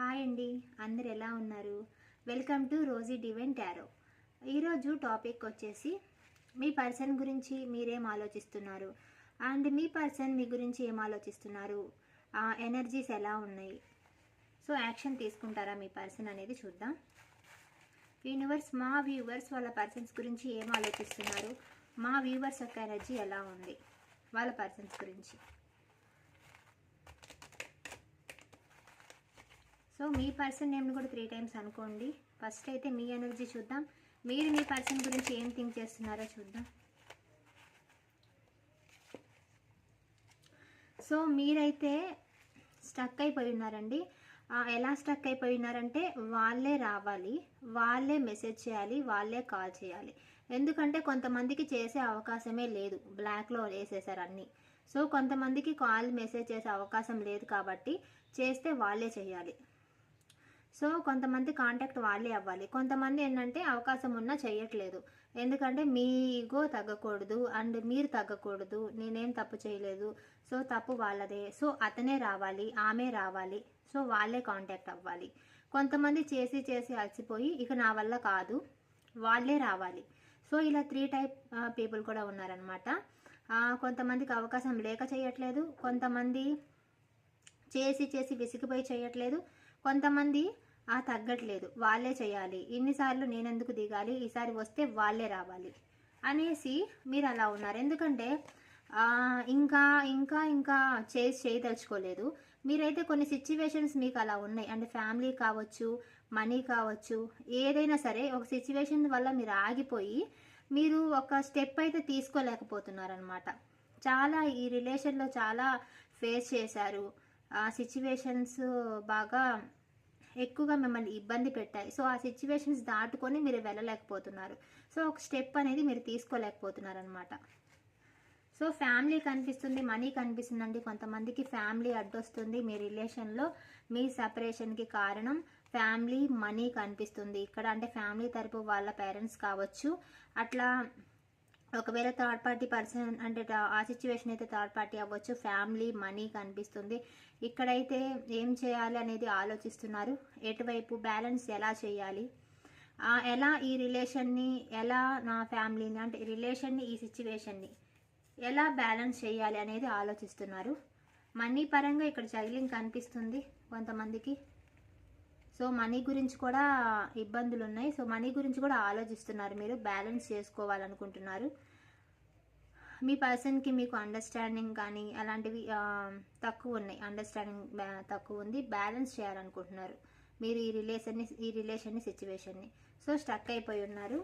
Hi అండి. అందరు ఎలా ఉన్నారు? Welcome to Rosy divine tarot. ఈరోజు టాపిక్ వచ్చేసి మీ పర్సన్ గురించి మీరేం ఆలోచిస్తున్నారు? అండ్ మీ పర్సన్ మీ గురించి ఏం ఆలోచిస్తున్నారు? ఆ ఎనర్జీస్ ఎలా ఉన్నాయి? సో యాక్షన్ తీసుకుంటారా మీ పర్సన్ అనేది చూద్దాం. యూనివర్స్ మా వ్యూవర్స్ వాళ్ళ పర్సన్స్ గురించి ఏం ఆలోచిస్తున్నారు? మా వ్యూవర్స్ యొక్క ఎనర్జీ ఎలా ఉంది? వాళ్ళ పర్సన్స్ గురించి. సో మీ పర్సన్ నేమ్ని కూడా త్రీ టైమ్స్ అనుకోండి. ఫస్ట్ అయితే మీ ఎనర్జీ చూద్దాం. మీరు మీ పర్సన్ గురించి ఏం థింక్ చేస్తున్నారో చూద్దాం. సో మీరైతే స్టక్ అయిపోయి ఉన్నారండి. ఎలా స్టక్ అయిపోయి ఉన్నారంటే వాళ్ళే రావాలి వాళ్ళే మెసేజ్ చేయాలి వాళ్ళే కాల్ చేయాలి. ఎందుకంటే కొంతమందికి చేసే అవకాశమే లేదు. బ్లాక్లో వేసేసారు అన్నీ. సో కొంతమందికి కాల్ మెసేజ్ చేసే అవకాశం లేదు కాబట్టి చేస్తే వాళ్ళే చేయాలి. సో కొంతమంది కాంటాక్ట్ వాళ్ళే అవ్వాలి. కొంతమంది ఏంటంటే అవకాశం ఉన్నా చేయట్లేదు ఎందుకంటే మీ ఈగో తగ్గకూడదు అండ్ మీరు తగ్గకూడదు నేనేం తప్పు చేయలేదు. సో తప్పు వాళ్ళదే. సో అతనే రావాలి ఆమె రావాలి. సో వాళ్ళే కాంటాక్ట్ అవ్వాలి. కొంతమంది చేసి చేసి అలసిపోయి ఇక నా వల్ల కాదు వాళ్ళే రావాలి. సో ఇలా త్రీ టైప్ పీపుల్ కూడా ఉన్నారనమాట కొంతమందికి అవకాశం లేక చేయట్లేదు కొంతమంది చేసి చేసి విసిగిపోయి చేయట్లేదు కొంతమంది ఆ తగ్గట్లేదు. వాళ్ళే చేయాలి. ఇన్నిసార్లు నేనెందుకు దిగాలి? ఈసారి వస్తే వాళ్ళే రావాలి అనేసి మీరు అలా ఉన్నారు. ఎందుకంటే ఇంకా ఇంకా ఇంకా చేసి చేయదలుచుకోలేదు. మీరైతే కొన్ని సిచ్యువేషన్స్ మీకు అలా ఉన్నాయి. అంటే ఫ్యామిలీ కావచ్చు మనీ కావచ్చు ఏదైనా సరే ఒక సిచ్యువేషన్ వల్ల మీరు ఆగిపోయి మీరు ఒక స్టెప్ అయితే తీసుకోలేకపోతున్నారనమాట చాలా ఈ రిలేషన్లో చాలా ఫేస్ చేశారు. ఆ సిచ్యువేషన్స్ బాగా ఎక్కువగా మిమ్మల్ని ఇబ్బంది పెట్టాయి. సో ఆ సిచ్యువేషన్స్ దాటుకొని మీరు వెళ్ళలేకపోతున్నారు. సో ఒక స్టెప్ అనేది మీరు తీసుకోలేకపోతున్నారు అనమాట సో ఫ్యామిలీ కనిపిస్తుంది మనీ కనిపిస్తుందండి. కొంతమందికి ఫ్యామిలీ అడ్డొస్తుంది. మీ రిలేషన్లో మీ సపరేషన్కి కారణం ఫ్యామిలీ మనీ కనిపిస్తుంది. ఇక్కడ అంటే ఫ్యామిలీ తరపు వాళ్ళ పేరెంట్స్ కావచ్చు. అట్లా ఒకవేళ థర్డ్ పార్టీ పర్సన్ అంటే ఆ సిచ్యువేషన్ అయితే థర్డ్ పార్టీ అవ్వచ్చు. ఫ్యామిలీ మనీ కనిపిస్తుంది. ఇక్కడైతే ఏం చేయాలి అనేది ఆలోచిస్తున్నారు. ఎటువైపు బ్యాలెన్స్ ఎలా చేయాలి? ఎలా ఈ రిలేషన్ని ఎలా నా ఫ్యామిలీని అంటే రిలేషన్ని ఈ సిచ్యువేషన్ని ఎలా బ్యాలెన్స్ చేయాలి అనేది ఆలోచిస్తున్నారు. మనీ పరంగా ఇక్కడ జైలింగ్ కనిపిస్తుంది కొంతమందికి. సో మనీ గురించి కూడా ఇబ్బందులు ఉన్నాయి సో మనీ గురించి కూడా ఆలోచిస్తున్నారు మీరు. బ్యాలెన్స్ చేసుకోవాలనుకుంటున్నారు. మీ పర్సన్కి మీకు అండర్స్టాండింగ్ కానీ అలాంటివి తక్కువ ఉన్నాయి. అండర్స్టాండింగ్ తక్కువ ఉంది. బ్యాలెన్స్ చేయాలనుకుంటున్నారు. మీరు ఈ రిలేషన్ని ఈ రిలేషన్ని సిచ్యువేషన్ని సో స్టక్ అయిపోయి ఉన్నారు.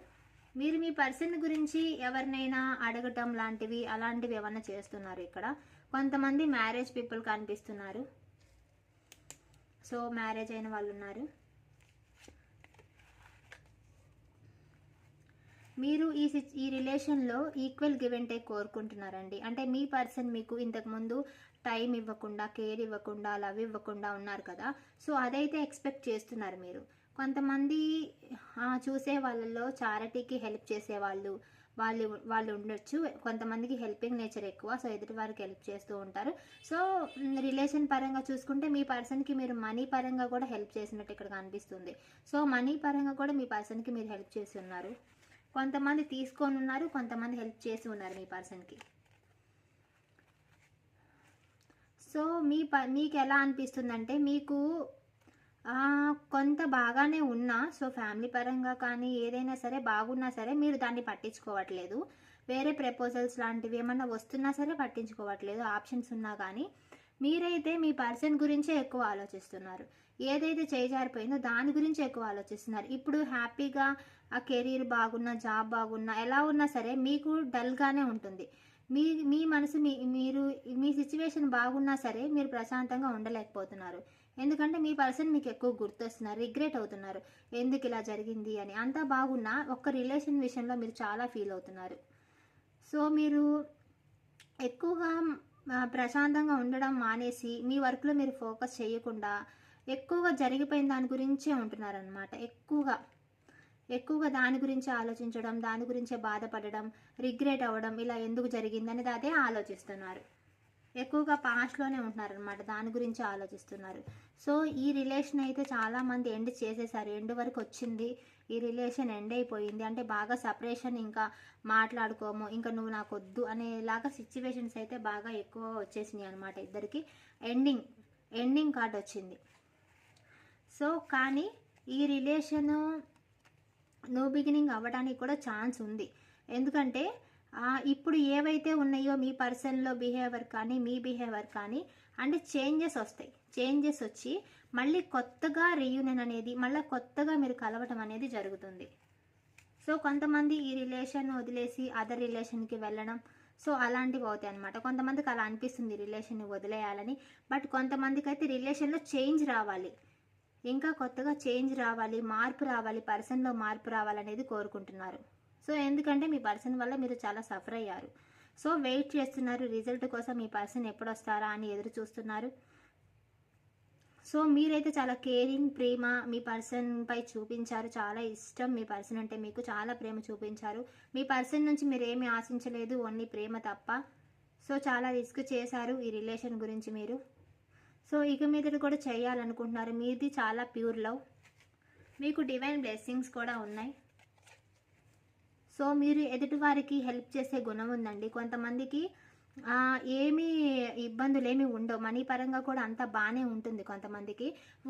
మీరు మీ పర్సన్ గురించి ఎవరినైనా అడగటం లాంటివి అలాంటివి ఏమైనా చేస్తున్నారు ఇక్కడ? కొంతమంది మ్యారేజ్ పీపుల్ కనిపిస్తున్నారు. సో మ్యారేజ్ అయిన వాళ్ళు ఉన్నారు. మీరు ఈ సిచ్ ఈ రిలేషన్లో ఈక్వల్ గివ్ అండ్ టేక్ కోరుకుంటున్నారండి. అంటే మీ పర్సన్ మీకు ఇంతకుముందు టైం ఇవ్వకుండా కేర్ ఇవ్వకుండా లవ్ ఇవ్వకుండా ఉన్నారు కదా. సో అదైతే ఎక్స్పెక్ట్ చేస్తున్నారు మీరు. కొంతమంది చూసే వాళ్ళలో చారిటీకి హెల్ప్ చేసే వాళ్ళు వాళ్ళు ఉండొచ్చు. కొంతమందికి హెల్పింగ్ నేచర్ ఎక్కువ సో ఎదుటి వారికి హెల్ప్ చేస్తూ ఉంటారు. సో రిలేషన్ పరంగా చూసుకుంటే మీ పర్సన్కి మీరు మనీ పరంగా కూడా హెల్ప్ చేసినట్టు ఇక్కడ కనిపిస్తుంది. సో మనీ పరంగా కూడా మీ పర్సన్కి మీరు హెల్ప్ చేసి ఉన్నారు. కొంతమంది తీసుకొని ఉన్నారు కొంతమంది హెల్ప్ చేసి ఉన్నారు మీ పర్సన్కి. సో మీ ప మీకు ఎలా అనిపిస్తుందంటే మీకు కొంత బాగానే ఉన్నా. సో ఫ్యామిలీ పరంగా కానీ ఏదైనా సరే బాగున్నా సరే మీరు దాన్ని పట్టించుకోవట్లేదు. వేరే ప్రపోజల్స్ లాంటివి ఏమన్నా వస్తున్నా సరే పట్టించుకోవట్లేదు. ఆప్షన్స్ ఉన్నా కానీ మీరైతే మీ పర్సన్ గురించే ఎక్కువ ఆలోచిస్తున్నారు. ఏదైతే చేజారిపోయిందో దాని గురించి ఎక్కువ ఆలోచిస్తున్నారు. ఇప్పుడు హ్యాపీగా ఆ కెరీర్ బాగున్నా జాబ్ బాగున్నా ఎలా ఉన్నా సరే మీకు డల్గానే ఉంటుంది. మీ మీ మనసు మీ మీరు మీ సిచ్యువేషన్ బాగున్నా సరే మీరు ప్రశాంతంగా ఉండలేకపోతున్నారు. ఎందుకంటే మీ పర్సన్ మీకు ఎక్కువ గుర్తొస్తున్నారు రిగ్రెట్ అవుతున్నారు. ఎందుకు ఇలా జరిగింది అని. అంతా బాగున్నా ఒక్క రిలేషన్ విషయంలో మీరు చాలా ఫీల్ అవుతున్నారు. సో మీరు ఎక్కువగా ప్రశాంతంగా ఉండడం మానేసి మీ వర్క్లో మీరు ఫోకస్ చేయకుండా ఎక్కువగా జరిగిపోయిన దాని గురించే ఉంటున్నారనమాట ఎక్కువగా. ఎక్కువగా దాని గురించి ఆలోచించడం దాని గురించే బాధపడడం రిగ్రెట్ అవ్వడం ఇలా ఎందుకు జరిగిందనేది అదే ఆలోచిస్తున్నారు. ఎక్కువగా పాస్ట్లోనే ఉంటున్నారనమాట దాని గురించి ఆలోచిస్తున్నారు. సో ఈ రిలేషన్ అయితే చాలామంది ఎండ్ చేసేసారు. ఎండ్ వరకు వచ్చింది. ఈ రిలేషన్ ఎండ్ అయిపోయింది. అంటే బాగా సపరేషన్ ఇంకా మాట్లాడుకోము. ఇంకా నువ్వు నాకు వద్దు అనేలాగా సిచ్యువేషన్స్ అయితే బాగా ఎక్కువ వచ్చేసినాయి అనమాట ఇద్దరికి. ఎండింగ్ ఎండింగ్ కార్డ్ వచ్చింది. సో కానీ ఈ రిలేషను నో బిగినింగ్ అవ్వడానికి కూడా ఛాన్స్ ఉంది. ఎందుకంటే ఇప్పుడు ఏవైతే ఉన్నాయో మీ పర్సన్లో బిహేవియర్ కానీ మీ బిహేవియర్ కానీ అంటే చేంజెస్ వస్తాయి. చేంజెస్ వచ్చి మళ్ళీ కొత్తగా రీయూనియన్ అనేది మళ్ళీ కొత్తగా మీరు కలవటం అనేది జరుగుతుంది. సో కొంతమంది ఈ రిలేషన్ వదిలేసి అదర్ రిలేషన్కి వెళ్ళడం సో అలాంటివి అవుతాయి అనమాట కొంతమందికి అలా అనిపిస్తుంది రిలేషన్ని వదిలేయాలని బట్ కొంతమందికి అయితే రిలేషన్లో చేంజ్ రావాలి. ఇంకా కొత్తగా చేంజ్ రావాలి మార్పు రావాలి పర్సన్లో మార్పు రావాలనేది కోరుకుంటున్నారు. సో ఎందుకంటే మీ పర్సన్ వల్ల మీరు చాలా సఫర్ అయ్యారు. సో వెయిట్ చేస్తున్నారు. రిజల్ట్ కోసం మీ పర్సన్ ఎప్పుడు వస్తారా అని ఎదురు చూస్తున్నారు. సో మీరైతే చాలా కేరింగ్ ప్రేమ మీ పర్సన్ పై చూపించారు. చాలా ఇష్టం మీ పర్సన్ అంటే మీకు చాలా ప్రేమ చూపించారు. మీ పర్సన్ నుంచి మీరు ఏమీ ఆశించలేదు. ఓన్లీ ప్రేమ తప్ప. సో చాలా రిస్క్ చేశారు ఈ రిలేషన్ గురించి మీరు. సో ఇక మీద కూడా చేయాలనుకుంటున్నారు. మీది చాలా ప్యూర్ లవ్. మీకు డివైన్ బ్లెస్సింగ్స్ కూడా ఉన్నాయి. సో మీరు ఎదుటి వారికి హెల్ప్ చేసే గుణం ఉందండి. కొంతమందికి ఏమీ ఇబ్బందులు ఏమి ఉండవు. మనీ పరంగా కూడా అంత బాగానే ఉంటుంది కొంతమందికి.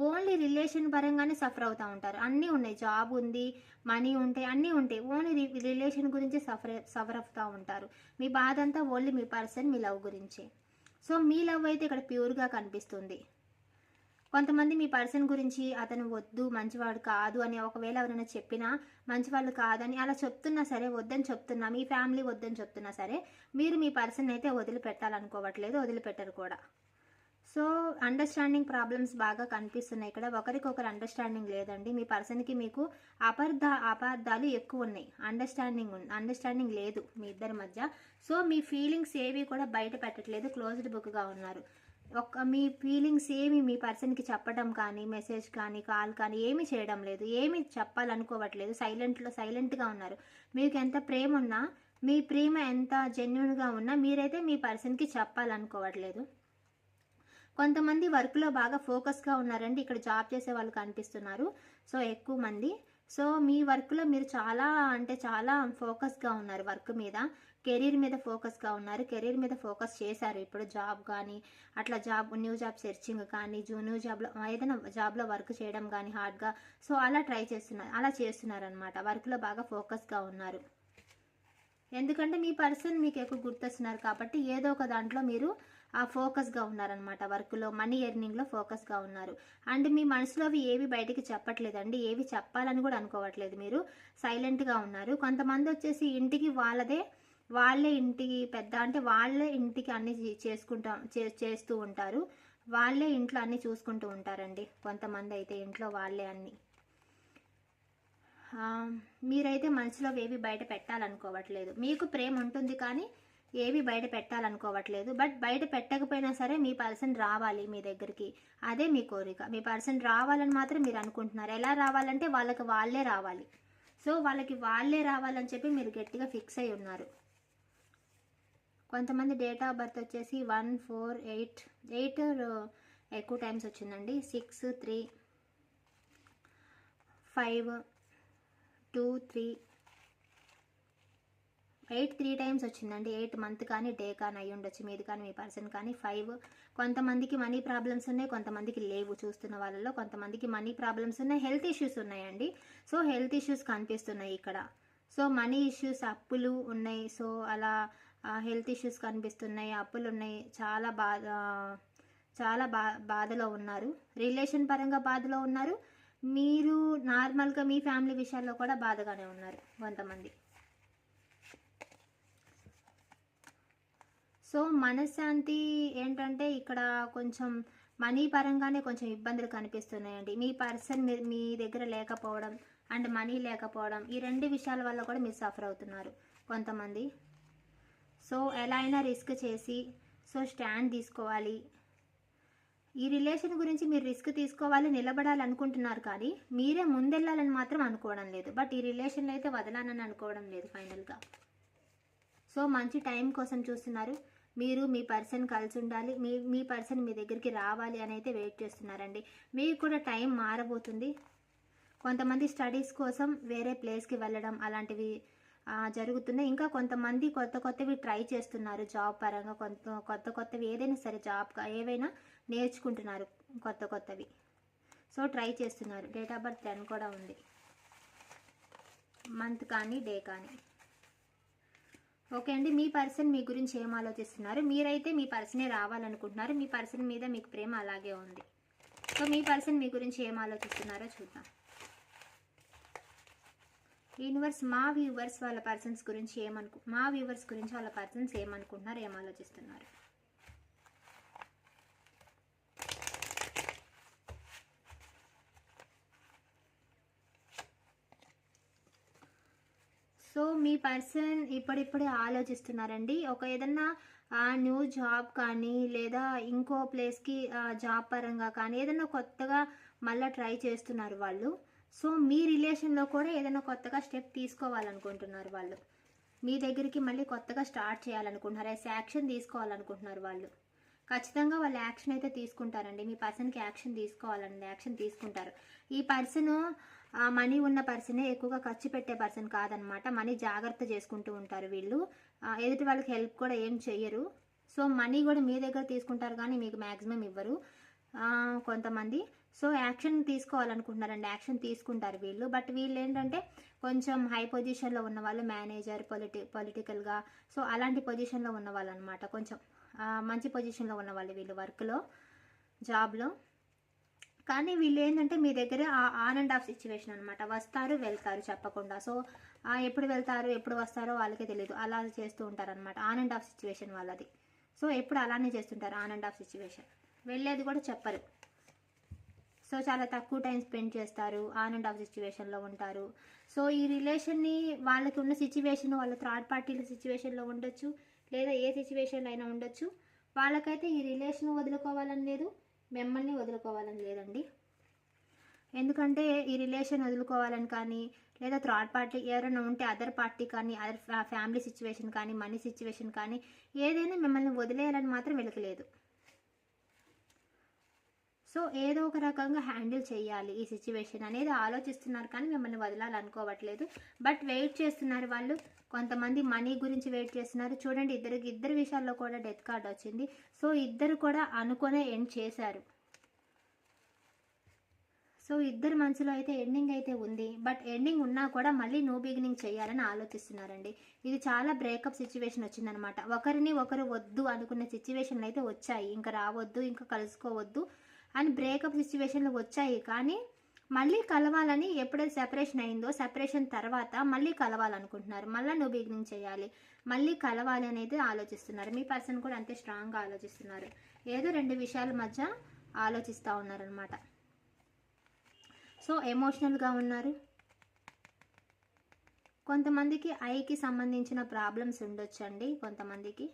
ఓన్లీ రిలేషన్ పరంగానే సఫర్ అవుతూ ఉంటారు. అన్నీ ఉన్నాయి. జాబ్ ఉంది మనీ ఉంటాయి అన్నీ ఉంటాయి. ఓన్లీ రిలేషన్ గురించి సఫర్ సఫర్ అవుతూ ఉంటారు. మీ బాధ అంతా ఓన్లీ మీ పర్సన్ మీ లవ్ గురించి. సో మీ లవ్ అయితే ఇక్కడ ప్యూర్గా కనిపిస్తుంది. కొంతమంది మీ పర్సన్ గురించి అతను వద్దు మంచివాడు కాదు అని ఒకవేళ ఎవరైనా చెప్పినా మంచివాళ్ళు కాదని అలా చెప్తున్నా సరే వద్దని చెప్తున్నా మీ ఫ్యామిలీ వద్దని చెప్తున్నా సరే మీరు మీ పర్సన్ అయితే వదిలిపెట్టాలనుకోవట్లేదు వదిలిపెట్టరు కూడా. సో అండర్స్టాండింగ్ ప్రాబ్లమ్స్ బాగా కనిపిస్తున్నాయి ఇక్కడ. ఒకరికొకరు అండర్స్టాండింగ్ లేదండి. మీ పర్సన్కి మీకు అపార్థ అపార్థాలు ఎక్కువ ఉన్నాయి. అండర్స్టాండింగ్ అండర్స్టాండింగ్ లేదు మీ ఇద్దరి మధ్య. సో మీ ఫీలింగ్స్ ఏవి కూడా బయట పెట్టట్లేదు. క్లోజ్డ్ బుక్గా ఉన్నారు. ఒక మీ ఫీలింగ్స్ ఏమి మీ పర్సన్కి చెప్పడం కానీ మెసేజ్ కానీ కాల్ కానీ ఏమి చేయడం లేదు. ఏమి చెప్పాలనుకోవట్లేదు. సైలెంట్లో సైలెంట్గా ఉన్నారు. మీకు ఎంత ప్రేమ ఉన్నా మీ ప్రేమ ఎంత జెన్యున్గా ఉన్నా మీరైతే మీ పర్సన్కి చెప్పాలనుకోవట్లేదు. కొంతమంది వర్క్లో బాగా ఫోకస్గా ఉన్నారండి. ఇక్కడ జాబ్ చేసే వాళ్ళు కనిపిస్తున్నారు. సో ఎక్కువ మంది. సో మీ వర్క్లో మీరు చాలా అంటే చాలా ఫోకస్గా ఉన్నారు వర్క్ మీద. కెరీర్ మీద ఫోకస్గా ఉన్నారు. కెరీర్ మీద ఫోకస్ చేశారు. ఇప్పుడు జాబ్ కానీ అట్లా జాబ్ న్యూ జాబ్ సెర్చింగ్ కానీ జూ న్యూ జాబ్లో ఏదైనా జాబ్లో వర్క్ చేయడం కానీ హార్డ్గా సో అలా ట్రై చేస్తున్నారు అలా చేస్తున్నారు అనమాట వర్క్లో బాగా ఫోకస్గా ఉన్నారు. ఎందుకంటే మీ పర్సన్ మీకు ఎక్కువ గుర్తొస్తున్నారు కాబట్టి ఏదో ఒక దాంట్లో మీరు ఆ ఫోకస్గా ఉన్నారనమాట వర్క్లో మనీ ఎర్నింగ్లో ఫోకస్గా ఉన్నారు. అండ్ మీ మనసులో అవి ఏవి బయటికి చెప్పట్లేదండి. ఏవి చెప్పాలని కూడా అనుకోవట్లేదు మీరు. సైలెంట్గా ఉన్నారు. కొంతమంది వచ్చేసి ఇంటికి వాళ్ళదే వాళ్ళే ఇంటికి పెద్ద అంటే వాళ్ళే ఇంటికి అన్ని చేసుకుంటాం చేసుకుంటా చే- చేస్తూ ఉంటారు. వాళ్ళే ఇంట్లో అన్ని చూసుకుంటూ ఉంటారండి. కొంతమంది అయితే ఇంట్లో వాళ్ళే అన్ని. మీరైతే మనసులో ఏవి బయట పెట్టాలనుకోవట్లేదు. మీకు ప్రేమ ఉంటుంది కానీ ఏవి బయట పెట్టాలనుకోవట్లేదు. బట్ బయట పెట్టకపోయినా సరే మీ పర్సన్ రావాలి మీ దగ్గరికి. అదే మీ కోరిక. మీ పర్సన్ రావాలని మాత్రం మీరు అనుకుంటున్నారు. ఎలా రావాలంటే వాళ్ళకి వాళ్ళే రావాలి. సో వాళ్ళకి వాళ్ళే రావాలని చెప్పి మీరు గట్టిగా ఫిక్స్ అయి ఉన్నారు. కొంతమంది డేట్ ఆఫ్ బర్త్ వచ్చేసి వన్ ఫోర్ ఎయిట్ ఎయిట్ ఎక్కువ టైమ్స్ వచ్చిందండి. Six three five two three eight three times వచ్చిందండి. ఎయిట్ మంత్ కానీ డే కానీ అయ్యి ఉండొచ్చు. మీది కానీ మీ పర్సన్ కానీ. ఫైవ్ కొంతమందికి మనీ ప్రాబ్లమ్స్ ఉన్నాయి కొంతమందికి లేవు చూస్తున్న వాళ్ళలో. కొంతమందికి మనీ ప్రాబ్లమ్స్ ఉన్నాయి హెల్త్ ఇష్యూస్ ఉన్నాయండి. సో హెల్త్ ఇష్యూస్ కనిపిస్తున్నాయి ఇక్కడ. సో మనీ ఇష్యూస్ అప్పులు ఉన్నాయి. సో అలా హెల్త్ ఇష్యూస్ కనిపిస్తున్నాయి అప్పులు ఉన్నాయి. చాలా బాధ చాలా బా బాధలో ఉన్నారు. రిలేషన్ పరంగా బాధలో ఉన్నారు. మీరు నార్మల్గా మీ ఫ్యామిలీ విషయాల్లో కూడా బాధగానే ఉన్నారు కొంతమంది. సో మనశ్శాంతి ఏంటంటే ఇక్కడ కొంచెం మనీ పరంగానే కొంచెం ఇబ్బందులు కనిపిస్తున్నాయండి. మీ పర్సన్ మీ దగ్గర లేకపోవడం అండ్ మనీ లేకపోవడం ఈ రెండు విషయాల వల్ల కూడా మీరు సఫర్ అవుతున్నారు కొంతమంది. సో ఎలా అయినా రిస్క్ చేసి సో స్టాండ్ తీసుకోవాలి. ఈ రిలేషన్ గురించి మీరు రిస్క్ తీసుకోవాలి నిలబడాలి అనుకుంటున్నారు కానీ మీరే ముందెళ్ళాలని మాత్రం అనుకోవడం లేదు. బట్ ఈ రిలేషన్లో అయితే వదలానని అనుకోవడం లేదు ఫైనల్గా. సో మంచి టైం కోసం చూస్తున్నారు. మీరు మీ పర్సన్ కలిసి ఉండాలి. మీ మీ పర్సన్ మీ దగ్గరికి రావాలి అని అయితే వెయిట్ చేస్తున్నారండి. మీకు కూడా టైం మారబోతుంది. కొంతమంది స్టడీస్ కోసం వేరే ప్లేస్కి వెళ్ళడం అలాంటివి జరుగుతున్నాయి. ఇంకా కొంతమంది కొత్త కొత్తవి ట్రై చేస్తున్నారు జాబ్ పరంగా. కొంత కొత్త కొత్తవి ఏదైనా సరే జాబ్ ఏవైనా నేర్చుకుంటున్నారు కొత్త కొత్తవి. సో ట్రై చేస్తున్నారు. డేట్ ఆఫ్ బర్త్ టెన్ కూడా ఉంది. మంత్ కానీ డే కానీ. ఓకే అండి. మీ పర్సన్ మీ గురించి ఏం ఆలోచిస్తున్నారు? మీరైతే మీ పర్సనే రావాలనుకుంటున్నారు. మీ పర్సన్ మీద మీకు ప్రేమ అలాగే ఉంది. సో మీ పర్సన్ మీ గురించి ఏం ఆలోచిస్తున్నారో చూద్దాం. యూనివర్స్ మా వ్యూవర్స్ వాళ్ళ పర్సన్స్ గురించి ఏమనుకు మా వ్యూవర్స్ గురించి వాళ్ళ పర్సన్స్ ఏమనుకుంటున్నారు ఏం ఆలోచిస్తున్నారు? సో మీ పర్సన్ ఇప్పుడిప్పుడే ఆలోచిస్తున్నారండి. ఒక ఏదన్నా న్యూ జాబ్ కానీ లేదా ఇంకో ప్లేస్కి జాబ్ పరంగా కానీ ఏదైనా కొత్తగా మళ్ళీ ట్రై చేస్తున్నారు వాళ్ళు. సో మీ రిలేషన్లో కూడా ఏదైనా కొత్తగా స్టెప్ తీసుకోవాలనుకుంటున్నారు వాళ్ళు. మీ దగ్గరికి మళ్ళీ కొత్తగా స్టార్ట్ చేయాలనుకుంటున్నారు ఎస్ యాక్షన్ తీసుకోవాలనుకుంటున్నారు వాళ్ళు. ఖచ్చితంగా వాళ్ళు యాక్షన్ అయితే తీసుకుంటారండి. మీ పర్సన్కి యాక్షన్ తీసుకోవాలండి యాక్షన్ తీసుకుంటారు. ఈ పర్సన్ మనీ ఉన్న పర్సనే ఎక్కువగా ఖర్చు పెట్టే పర్సన్ కాదనమాట. మనీ జాగ్రత్త చేసుకుంటూ ఉంటారు వీళ్ళు. ఎదుటి వాళ్ళకి హెల్ప్ కూడా ఏం చెయ్యరు. సో మనీ కూడా మీ దగ్గర తీసుకుంటారు కానీ మీకు మ్యాక్సిమం ఇవ్వరు. కొంతమంది సో యాక్షన్ తీసుకోవాలనుకుంటున్నారండి యాక్షన్ తీసుకుంటారు వీళ్ళు. బట్ వీళ్ళు ఏంటంటే కొంచెం హై పొజిషన్లో ఉన్న వాళ్ళు మేనేజర్ పొలిటి పొలిటికల్గా సో అలాంటి పొజిషన్లో ఉన్న వాళ్ళు అనమాట కొంచెం మంచి పొజిషన్లో ఉన్న వాళ్ళు వీళ్ళు వర్క్లో జాబ్లో. కానీ వీళ్ళు ఏంటంటే మీ దగ్గర ఆన్ అండ్ ఆఫ్ సిచ్యువేషన్ అనమాట. వస్తారు వెళ్తారు చెప్పకుండా. సో ఎప్పుడు వెళ్తారు ఎప్పుడు వస్తారో వాళ్ళకే తెలియదు అలా చేస్తూ ఉంటారనమాట. ఆన్ అండ్ ఆఫ్ సిచ్యువేషన్ వాళ్ళది. సో ఎప్పుడు అలానే చేస్తుంటారు ఆన్ అండ్ ఆఫ్ సిచ్యువేషన్ వెళ్ళేది కూడా చెప్పరు. సో చాలా తక్కువ టైం స్పెండ్ చేస్తారు ఆన్ అండ్ ఆఫ్ సిచ్యువేషన్లో ఉంటారు. సో ఈ రిలేషన్ని వాళ్ళకి ఉన్న సిచ్యువేషన్ వాళ్ళ థర్డ్ పార్టీల సిచ్యువేషన్లో ఉండొచ్చు లేదా ఏ సిచ్యువేషన్లో అయినా ఉండొచ్చు. వాళ్ళకైతే ఈ రిలేషన్ వదులుకోవాలని లేదు మిమ్మల్ని వదులుకోవాలని లేదండి. ఎందుకంటే ఈ రిలేషన్ వదులుకోవాలని కానీ లేదా థర్డ్ పార్టీ ఎవరైనా ఉంటే అదర్ పార్టీ కానీ అదర్ ఫ్యామిలీ సిచ్యువేషన్ కానీ మనీ సిచ్యువేషన్ కానీ ఏదైనా మిమ్మల్ని వదిలేయాలని మాత్రం వెలకలేదు సో ఏదో ఒక రకంగా హ్యాండిల్ చేయాలి ఈ సిచ్యువేషన్ అనేది ఆలోచిస్తున్నారు కానీ మిమ్మల్ని వదలాలనుకోవట్లేదు. బట్ వెయిట్ చేస్తున్నారు వాళ్ళు. కొంతమంది మనీ గురించి వెయిట్ చేస్తున్నారు. చూడండి ఇద్దరికి ఇద్దరు విషయాల్లో కూడా డెత్ కార్డ్ వచ్చింది. సో ఇద్దరు కూడా అనుకునే ఎండ్ చేశారు. సో ఇద్దరు మనసులో అయితే ఎండింగ్ అయితే ఉంది. బట్ ఎండింగ్ ఉన్నా కూడా మళ్ళీ నో బిగినింగ్ చేయాలని ఆలోచిస్తున్నారండి. ఇది చాలా బ్రేకప్ సిచ్యువేషన్ వచ్చిందనమాట. ఒకరిని ఒకరు వద్దు అనుకునే సిచ్యువేషన్లు అయితే వచ్చాయి. ఇంకా రావద్దు ఇంకా కలుసుకోవద్దు. అని బ్రేకప్ సిచ్యువేషన్లు వచ్చాయి. కానీ మళ్ళీ కలవాలని ఎప్పుడైతే సెపరేషన్ అయిందో సెపరేషన్ తర్వాత మళ్ళీ కలవాలనుకుంటున్నారు. మళ్ళీ నువ్వు బిగినింగ్ చేయాలి. మళ్ళీ కలవాలి అనేది ఆలోచిస్తున్నారు. మీ పర్సన్ కూడా అంతే స్ట్రాంగ్గా ఆలోచిస్తున్నారు. ఏదో రెండు విషయాల మధ్య ఆలోచిస్తూ ఉన్నారనమాట సో ఎమోషనల్గా ఉన్నారు. కొంతమందికి ఐకి సంబంధించిన ప్రాబ్లమ్స్ ఉండొచ్చండి. కొంతమందికి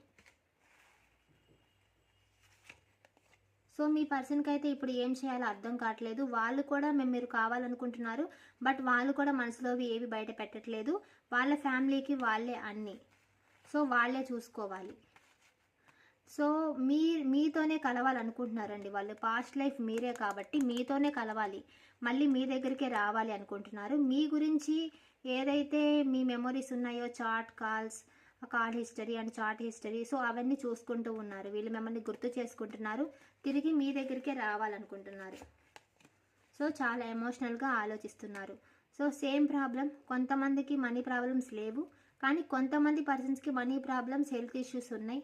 సో మీ పర్సన్కి అయితే ఇప్పుడు ఏం చేయాలో అర్థం కావట్లేదు. వాళ్ళు కూడా మేము మీరు కావాలనుకుంటున్నారు. బట్ వాళ్ళు కూడా మనసులోవి ఏవి బయట పెట్టట్లేదు. వాళ్ళ ఫ్యామిలీకి వాళ్ళే అన్నీ. సో వాళ్ళే చూసుకోవాలి. సో మీ మీతోనే కలవాలనుకుంటున్నారండి వాళ్ళు. పాస్ట్ లైఫ్ మీరే కాబట్టి మీతోనే కలవాలి. మళ్ళీ మీ దగ్గరికే రావాలి అనుకుంటున్నారు. మీ గురించి ఏదైతే మీ మెమొరీస్ ఉన్నాయో chat calls call history and chat history so అవన్నీ చూసుకుంటూ ఉన్నారు. వీళ్ళు మిమ్మల్ని గుర్తు చేసుకుంటున్నారు. తిరిగి మీ దగ్గరికే రావాలనుకుంటున్నారు. సో చాలా ఎమోషనల్గా ఆలోచిస్తున్నారు. సో సేమ్ ప్రాబ్లం కొంతమందికి మనీ ప్రాబ్లమ్స్ లేవు. కానీ కొంతమంది పర్సన్స్కి మనీ ప్రాబ్లమ్స్ హెల్త్ ఇష్యూస్ ఉన్నాయి.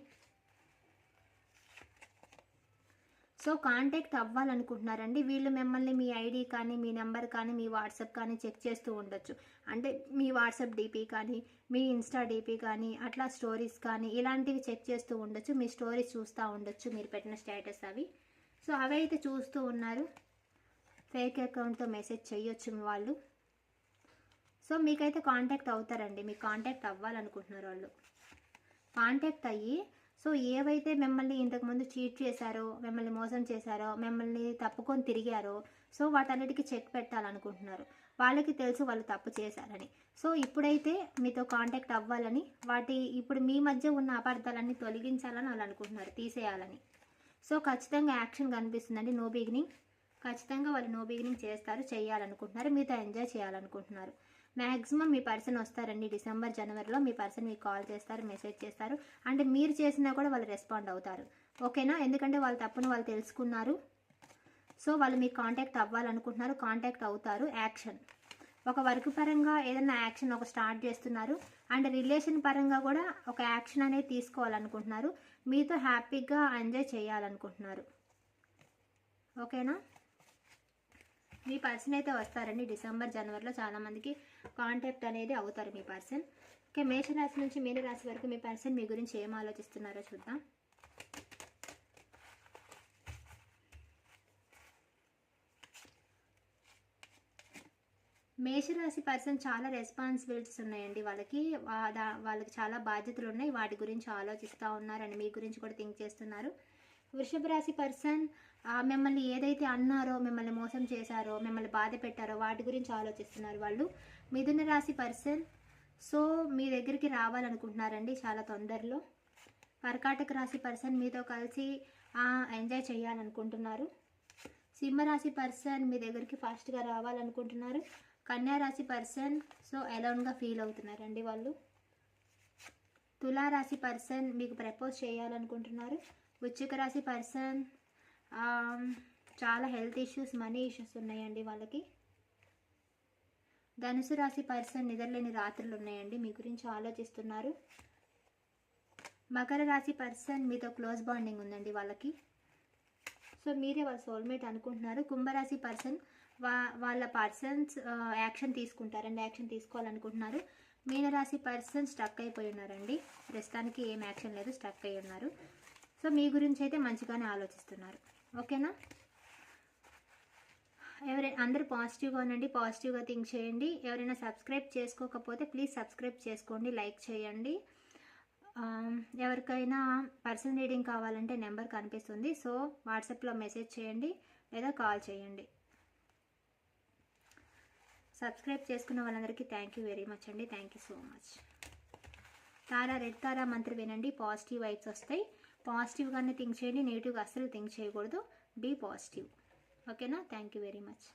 సో కాంటాక్ట్ అవ్వాలనుకుంటున్నారండి. వీళ్ళు మిమ్మల్ని మీ ఐడి కానీ మీ నెంబర్ కానీ మీ వాట్సాప్ కానీ చెక్ చేస్తూ ఉండొచ్చు. అంటే మీ వాట్సాప్ డీపీ కానీ మీ ఇన్స్టా డీపీ కానీ అట్లా స్టోరీస్ కానీ ఇలాంటివి చెక్ చేస్తూ ఉండొచ్చు. మీ స్టోరీస్ చూస్తూ ఉండొచ్చు. మీరు పెట్టిన స్టేటస్ అవి. సో అవి అయితే చూస్తూ ఉన్నారు. ఫేక్ అకౌంట్తో మెసేజ్ చేయొచ్చు మీ వాళ్ళు. సో మీకైతే కాంటాక్ట్ అవుతారండి. మీకు కాంటాక్ట్ అవ్వాలనుకుంటున్నారు వాళ్ళు. కాంటాక్ట్ అయ్యి సో ఏవైతే మిమ్మల్ని ఇంతకుముందు చీట్ చేశారో మిమ్మల్ని మోసం చేశారో మిమ్మల్ని తప్పుకొని తిరిగారో సో వాటన్నిటికీ చెక్ పెట్టాలనుకుంటున్నారు. వాళ్ళకి తెలుసు వాళ్ళు తప్పు చేశారని. సో ఇప్పుడైతే మీతో కాంటాక్ట్ అవ్వాలని వాటి ఇప్పుడు మీ మధ్య ఉన్న అపార్థాలన్నీ తొలగించాలని వాళ్ళు అనుకుంటున్నారు తీసేయాలని. సో ఖచ్చితంగా యాక్షన్ కనిపిస్తుందండి నో బిగినింగ్ ఖచ్చితంగా వాళ్ళు నో బిగినింగ్ చేస్తారు చేయాలనుకుంటున్నారు మీతో ఎంజాయ్ చేయాలనుకుంటున్నారు. మ్యాక్సిమం మీ పర్సన్ వస్తారండి డిసెంబర్ జనవరిలో మీ పర్సన్ మీకు కాల్ చేస్తారు మెసేజ్ చేస్తారు. అంటే మీరు చేసినా కూడా వాళ్ళు రెస్పాండ్ అవుతారు. ఓకేనా? ఎందుకంటే వాళ్ళు తప్పును వాళ్ళు తెలుసుకున్నారు. సో వాళ్ళు మీకు కాంటాక్ట్ అవ్వాలనుకుంటున్నారు కాంటాక్ట్ అవుతారు. యాక్షన్. ఒక వర్క్ పరంగా ఏదైనా యాక్షన్ ఒక స్టార్ట్ చేస్తున్నారు. అండ్ రిలేషన్ పరంగా కూడా ఒక యాక్షన్ అనేది తీసుకోవాలనుకుంటున్నారు. మీతో హ్యాపీగా ఎంజాయ్ చేయాలనుకుంటున్నారు. ఓకేనా? మీ పర్సన్ అయితే వస్తారండి డిసెంబర్ జనవరిలో చాలామందికి. కాంటాక్ట్ అనేది అవుతారు మీ పర్సన్. ఓకే మేషరాశి నుంచి మీనరాశి వరకు మీ పర్సన్ మీ గురించి ఏం ఆలోచిస్తున్నారో చూద్దాం. మేషరాశి పర్సన్ చాలా రెస్పాన్సిబిలిటీస్ ఉన్నాయండి వాళ్ళకి. వాళ్ళకి చాలా బాధ్యతలు ఉన్నాయి. వాటి గురించి ఆలోచిస్తూ ఉన్నారని మీ గురించి కూడా థింక్ చేస్తున్నారు. వృషభ రాశి పర్సన్ మిమ్మల్ని ఏదైతే అన్నారో మిమ్మల్ని మోసం చేశారో మిమ్మల్ని బాధ పెట్టారో వాటి గురించి ఆలోచిస్తున్నారు వాళ్ళు. మిథున రాశి పర్సన్ సో మీ దగ్గరికి రావాలనుకుంటున్నారండి చాలా తొందరలో. కర్కాటక రాశి పర్సన్ మీతో కలిసి ఎంజాయ్ చేయాలనుకుంటున్నారు. సింహరాశి పర్సన్ మీ దగ్గరికి ఫాస్ట్గా రావాలనుకుంటున్నారు. కన్యా రాశి పర్సన్ సో అలౌన్గా ఫీల్ అవుతున్నారండి వాళ్ళు. తులారాశి పర్సన్ మీకు ప్రపోజ్ చేయాలనుకుంటున్నారు. వృశ్చిక రాశి పర్సన్ చాలా హెల్త్ ఇష్యూస్ మనీ ఇష్యూస్ ఉన్నాయండి వాళ్ళకి. ధనుసు రాశి పర్సన్ నిద్రలేని రాత్రులు ఉన్నాయండి మీ గురించి ఆలోచిస్తున్నారు. మకర రాశి పర్సన్ మీతో క్లోజ్ బాండింగ్ ఉందండి వాళ్ళకి. సో మీరే వాళ్ళ సోల్మేట్ అనుకుంటున్నారు. కుంభరాశి పర్సన్ వా వాళ్ళ పర్సన్స్ యాక్షన్ తీసుకుంటారండి యాక్షన్ తీసుకోవాలనుకుంటున్నారు. మీనరాశి పర్సన్ స్టక్ అయిపోయి ఉన్నారండి. ప్రస్తుతానికి ఏం యాక్షన్ లేదు స్టక్ అయి ఉన్నారు. సో మీ గురించి అయితే మంచిగానే ఆలోచిస్తున్నారు. ఓకేనా? ఎవరైనా అందరూ పాజిటివ్గా ఉండండి పాజిటివ్గా థింక్ చేయండి. ఎవరైనా సబ్స్క్రైబ్ చేసుకోకపోతే ప్లీజ్ సబ్స్క్రైబ్ చేసుకోండి లైక్ చేయండి. ఎవరికైనా పర్సనల్ రీడింగ్ కావాలంటే నెంబర్ కనిపిస్తుంది. సో వాట్సాప్లో మెసేజ్ చేయండి లేదా కాల్ చేయండి. సబ్స్క్రైబ్ చేసుకున్న వాళ్ళందరికీ థ్యాంక్ యూ వెరీ మచ్ అండి. Thank you so much. Tara red Tara మంత్రి వినండి. పాజిటివ్ వైబ్స్ వస్తాయి. పాజిటివ్గానే థింక్ చేయండి నెగిటివ్గా అస్సలు థింక్ చేయకూడదు. Be positive. ఓకేనా? Thank you very much.